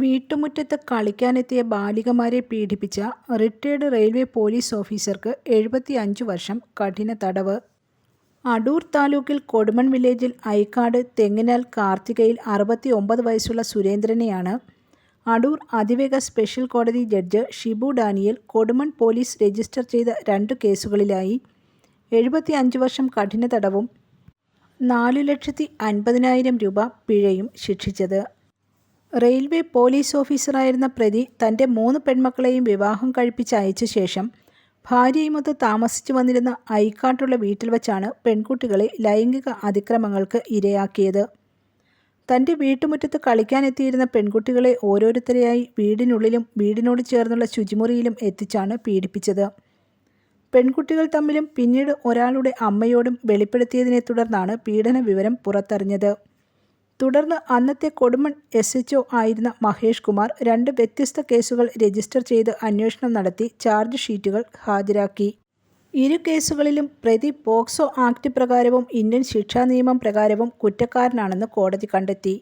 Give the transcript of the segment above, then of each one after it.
വീട്ടുമുറ്റത്ത് കളിക്കാനെത്തിയ ബാലികമാരെ പീഡിപ്പിച്ച retired railway police ഓഫീസർക്ക് എഴുപത്തിയഞ്ച് വർഷം കഠിന തടവ്. അടൂർ താലൂക്കിൽ കൊടുമൺ വില്ലേജിൽ ഐക്കാട് തെങ്ങിനാൽ കാർത്തികയിൽ അറുപത്തി ഒമ്പത് വയസ്സുള്ള സുരേന്ദ്രനെയാണ് അടൂർ അതിവേഗ സ്പെഷ്യൽ കോടതി judge Shibu Daniel Kodumon police register ചെയ്ത രണ്ട് കേസുകളിലായി എഴുപത്തി അഞ്ച് വർഷം കഠിന തടവും നാലു ലക്ഷത്തി അൻപതിനായിരം രൂപ പിഴയും ശിക്ഷിച്ചത്. റെയിൽവേ പോലീസ് ഓഫീസറായിരുന്ന പ്രതി തന്റെ മൂന്ന് പെൺമക്കളെയും വിവാഹം കഴിപ്പിച്ച് അയച്ച ശേഷം ഭാര്യയുമൊത്ത് താമസിച്ചു വന്നിരുന്ന ഐക്കാട്ടുള്ള വീട്ടിൽ വച്ചാണ് പെൺകുട്ടികളെ ലൈംഗിക അതിക്രമങ്ങൾക്ക് ഇരയാക്കിയത്. തന്റെ വീട്ടുമുറ്റത്ത് കളിക്കാനെത്തിയിരുന്ന പെൺകുട്ടികളെ ഓരോരുത്തരെയായി വീടിനുള്ളിലും വീടിനോട് ചേർന്നുള്ള ശുചിമുറിയിലും എത്തിച്ചാണ് പീഡിപ്പിച്ചത്. പെൺകുട്ടികൾ തമ്മിലും പിന്നീട് ഒരാളുടെ അമ്മയോടും വെളിപ്പെടുത്തിയതിനെ തുടർന്നാണ് പീഡന വിവരം പുറത്തറിഞ്ഞത്. തുടർന്ന് അന്നത്തെ കൊടുമൺ എസ് എച്ച് ആയിരുന്ന മഹേഷ് കുമാർ രണ്ട് വ്യത്യസ്ത കേസുകൾ രജിസ്റ്റർ ചെയ്ത് അന്വേഷണം നടത്തി ചാർജ് ഷീറ്റുകൾ ഹാജരാക്കി. ഇരു കേസുകളിലും പ്രതി പോക്സോ ആക്ട് പ്രകാരവും ഇന്ത്യൻ ശിക്ഷാ നിയമം പ്രകാരവും കുറ്റക്കാരനാണെന്ന് കോടതി കണ്ടെത്തി.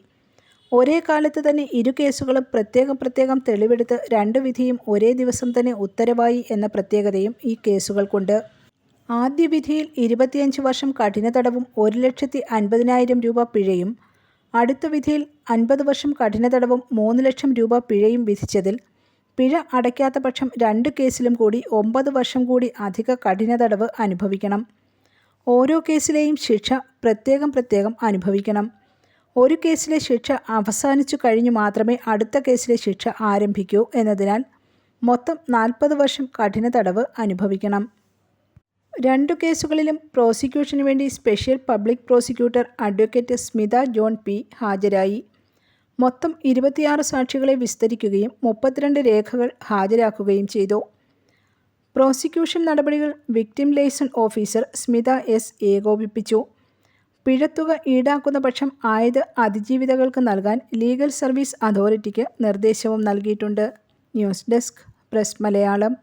ഒരേ കാലത്ത് തന്നെ ഇരു കേസുകളും പ്രത്യേകം പ്രത്യേകം തെളിവെടുത്ത് രണ്ട് വിധിയും ഒരേ ദിവസം തന്നെ ഉത്തരവായി എന്ന പ്രത്യേകതയും ഈ കേസുകൾക്കുണ്ട്. ആദ്യ വിധിയിൽ ഇരുപത്തിയഞ്ച് വർഷം കഠിന തടവും ഒരു ലക്ഷത്തി അൻപതിനായിരം രൂപ പിഴയും അടുത്ത വിധിയിൽ അൻപത് വർഷം കഠിന തടവും മൂന്ന് ലക്ഷം രൂപ പിഴയും വിധിച്ചതിൽ പിഴ അടയ്ക്കാത്ത പക്ഷം രണ്ട് കേസിലും കൂടി ഒമ്പത് വർഷം കൂടി അധിക കഠിന തടവ് അനുഭവിക്കണം. ഓരോ കേസിലെയും ശിക്ഷ പ്രത്യേകം പ്രത്യേകം അനുഭവിക്കണം. ഒരു കേസിലെ ശിക്ഷ അവസാനിച്ചു കഴിഞ്ഞു മാത്രമേ അടുത്ത കേസിലെ ശിക്ഷ ആരംഭിക്കൂ എന്നതിനാൽ മൊത്തം നാൽപ്പത് വർഷം കഠിന തടവ് അനുഭവിക്കണം. രണ്ടു കേസുകളിലും പ്രോസിക്യൂഷന് വേണ്ടി special public prosecutor advocate Smitha John P ഹാജരായി. മൊത്തം ഇരുപത്തിയാറ് സാക്ഷികളെ വിസ്തരിക്കുകയും മുപ്പത്തിരണ്ട് രേഖകൾ ഹാജരാക്കുകയും ചെയ്തു. പ്രോസിക്യൂഷൻ നടപടികൾ victim liaison officer Smitha S ഏകോപിപ്പിച്ചു. പിഴത്തുക ഈടാക്കുന്ന പക്ഷം ആയത് അതിജീവിതകൾക്ക് നൽകാൻ ലീഗൽ സർവീസ് അതോറിറ്റിക്ക് നിർദ്ദേശവും നൽകിയിട്ടുണ്ട്. News desk Press Malayalam.